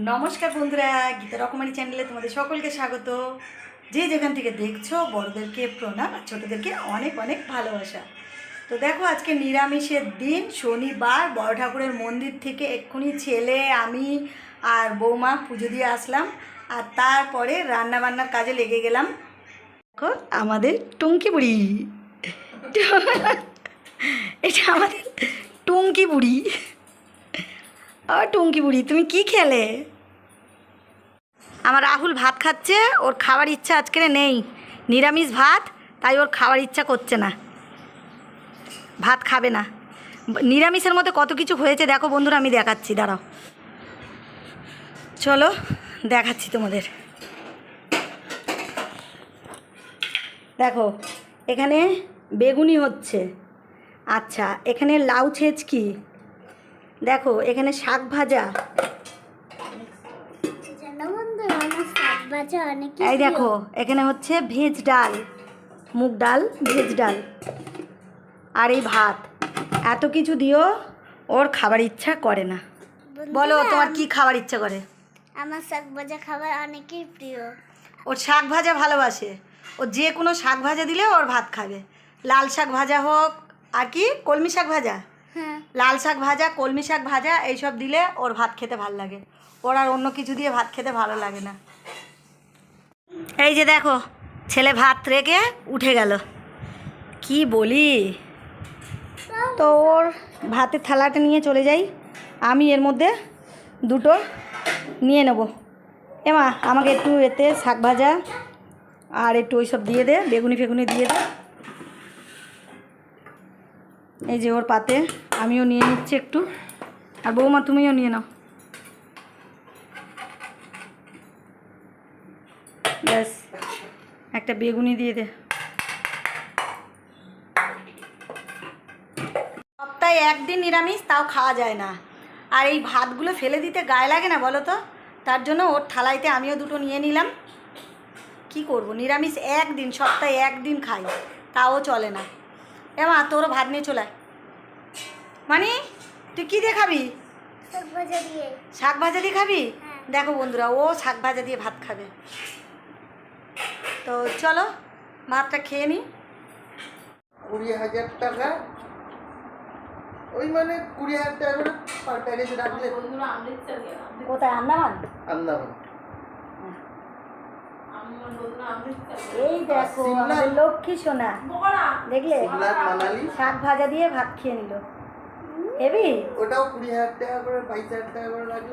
নমস্কার বন্ধুরা, গীতা রকমারি চ্যানেলে তোমাদের সকলকে স্বাগত। যে যেখান থেকে দেখছ, বড়দেরকে প্রণাম আর ছোটোদেরকে অনেক অনেক ভালোবাসা। তো দেখো, আজকে নিরামিষের দিন, শনিবার, বড় ঠাকুরের মন্দির থেকে এক্ষুনি ছেলে, আমি আর বৌমা পুজো দিয়ে আসলাম। আর তারপরে রান্না বান্নার কাজে লেগে গেলাম। দেখো, আমাদের টুঙ্কি বুড়ি। এটা আমাদের টুঙ্কি বুড়ি। ও টুঙ্কি বুড়ি, তুমি কি খেলে? আমার রাহুল ভাত খাচ্ছে, ওর খাওয়ার ইচ্ছা আজকে নেই। নিরামিষ ভাত, তাই ওর খাওয়ার ইচ্ছা করছে না। ভাত খাবে না। নিরামিষের মধ্যে কত কিছু হয়েছে দেখো বন্ধুরা, আমি দেখাচ্ছি, দাঁড়াও। চলো, দেখাচ্ছি তোমাদের। দেখো, এখানে বেগুনি হচ্ছে। আচ্ছা এখানে লাউ ছেচকি দেখো এখানে শাক ভাজা। এই দেখো এখানে হচ্ছে ভেজ ডাল মুগ ডাল ভেজ ডাল আর এই ভাত। এত কিছু দিও ওর খাবার ইচ্ছা করে না। বলো তোমার কি খাবার ইচ্ছা করে? আমার শাক ভাজা খাবার অনেকই প্রিয়। ওর শাক ভাজা ভালোবাসে। ও যে কোনো শাক ভাজা দিলে ওর ভাত খাবে। লাল শাক ভাজা হোক আর কি? কলমি শাক ভাজা? লাল শাক ভাজা, কলমি শাক ভাজা, এইসব দিলে ওর ভাত খেতে ভালো লাগে। ওর আর অন্য কিছু দিয়ে ভাত খেতে ভালো লাগে না। এই যে দেখো, ছেলে ভাত রেখে উঠে গেল। কি বলি? তো ওর ভাতের থালাটা নিয়ে চলে যাই। আমি এর মধ্যে দুটো নিয়ে নেব। এমা আমাকে একটু এতে শাক ভাজা আর একটু ওইসব দিয়ে দে বেগুনি ফেগুনি দিয়ে দে। এই যে ওর পাতে, আমিও নিয়ে নিচ্ছি একটু। আর বৌমা, তুমিও নিয়ে নাও। ব্যাস, একটা বেগুনি দিয়ে দে। সপ্তাহে একদিন নিরামিষ, তাও খাওয়া যায় না। আর এই ভাতগুলো ফেলে দিতে গায়ে লাগে না, বলো তো? তার জন্য ওর থালাইতে আমিও দুটো নিয়ে নিলাম। কি করব? নিরামিষ একদিন, সপ্তাহে একদিন খাই, তাও চলে না। এমা তোরও ভাত নিয়ে চলে। মানে তুই কি দিয়ে খাবি? শাক ভাজা দিয়ে। শাক ভাজা দিয়ে খাবি? হ্যাঁ। দেখো বন্ধুরা ও শাক ভাজা দিয়ে ভাত খাবে। তো চলো ভাতটা খেয়ে নিই কুড়ি হাজার টাকা। ওই মানে কুড়ি হাজার টাকা করে পার প্যাকেজ রাখলে। কোথায়? আন্দামান? আন্দামান। এই দেখো। লক্ষ্মী সোনা। দেখলে? শাক ভাজা দিয়ে ভাত খেয়ে নিল। হেবি ওটাও কুড়ি হাজার টাকা করে বাইশ হাজার টাকা করে জানি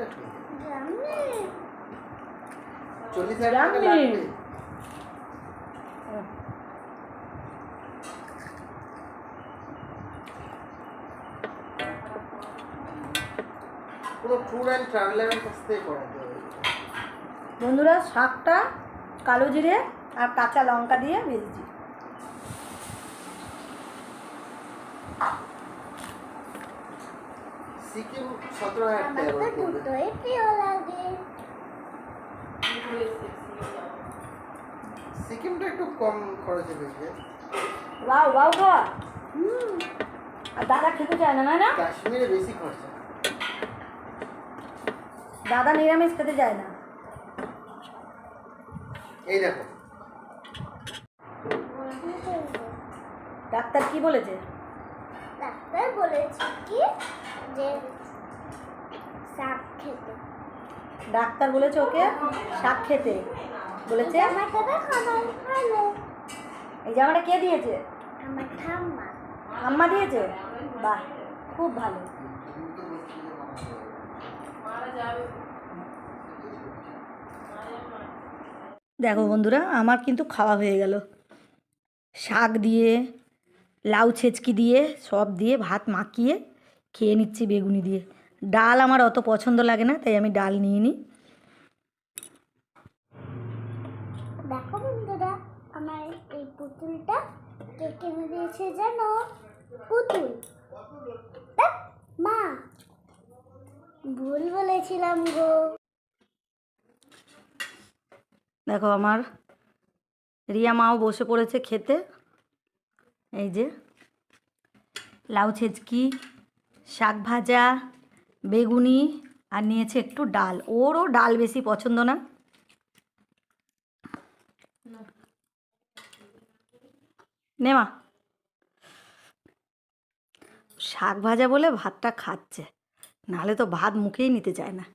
চল্লিশ হাজার টাকা লাগবে। পুরো ট্যুর অ্যান্ড ট্রাভেলারের কাছ থেকে করাতে হবে। বন্ধুরা শাকটা কালো জিরে আর কাঁচা লঙ্কা দিয়ে ভেজেছি। সিকিম সতেরো হাজার টাকা করে পড়বে। সিকিমটা একটু কম খরচে ওয়াও ওয়াও আর দাদা খেতে চায় না না কাশ্মীরে বেশি খরচা। দাদা নিরামিষ খেতে চায় না। এই দেখো। ডাক্তার কি বলেছে? ডাক্তার বলেছে কি যে শাক খেতে। ডাক্তার বলেছে ওকে শাক খেতে। বলেছে? এই জামাটা কে দিয়েছে? ঠাম্মা দিয়েছে? বাহ খুব ভালো। দেখো বন্ধুরা আমার কিন্তু খাওয়া হয়ে গেল। শাক দিয়ে লাউ ছেচকি দিয়ে সব দিয়ে ভাত মাখিয়ে খেয়ে নিচ্ছি বেগুনি দিয়ে। ডাল আমার অত পছন্দ লাগে না তাই আমি ডাল নিয়ে নিই। দেখো বন্ধুরা আমার এই পুতুলটা কে কিনে দিয়েছে জানো? পুতুল। মা। ভুল বলেছিলাম গো। দেখো আমার রিয়া মাও বসে পড়েছে খেতে। এই যে লাউ ছেচকি। শাক ভাজা, বেগুনি আর নিয়েছে একটু ডাল। ওরও ডাল বেশি পছন্দ না। নে মা। শাক ভাজা বলে ভাতটা খাচ্ছে। নাহলে তো ভাত মুখেই নিতে চায় না।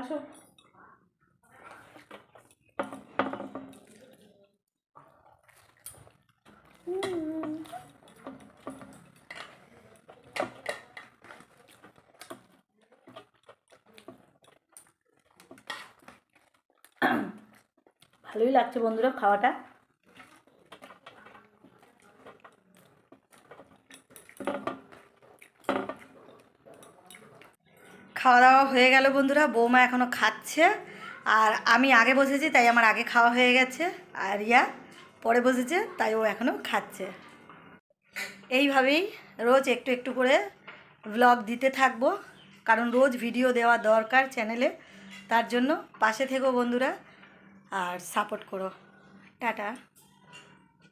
আসো। ভালোই লাগছে বন্ধুরা খাওয়াটা। খাওয়া দাওয়া হয়ে গেল বন্ধুরা, বৌমা এখনও খাচ্ছে। আর আমি আগে বসেছি, তাই আমার আগে খাওয়া হয়ে গেছে। আর ইয়া পরে বসেছে, তাই ও এখনও খাচ্ছে। এইভাবেই রোজ একটু একটু করে ব্লগ দিতে থাকব, কারণ রোজ ভিডিও দেওয়া দরকার চ্যানেলে তার জন্য পাশে থেকো বন্ধুরা, আর সাপোর্ট করো। টাটা।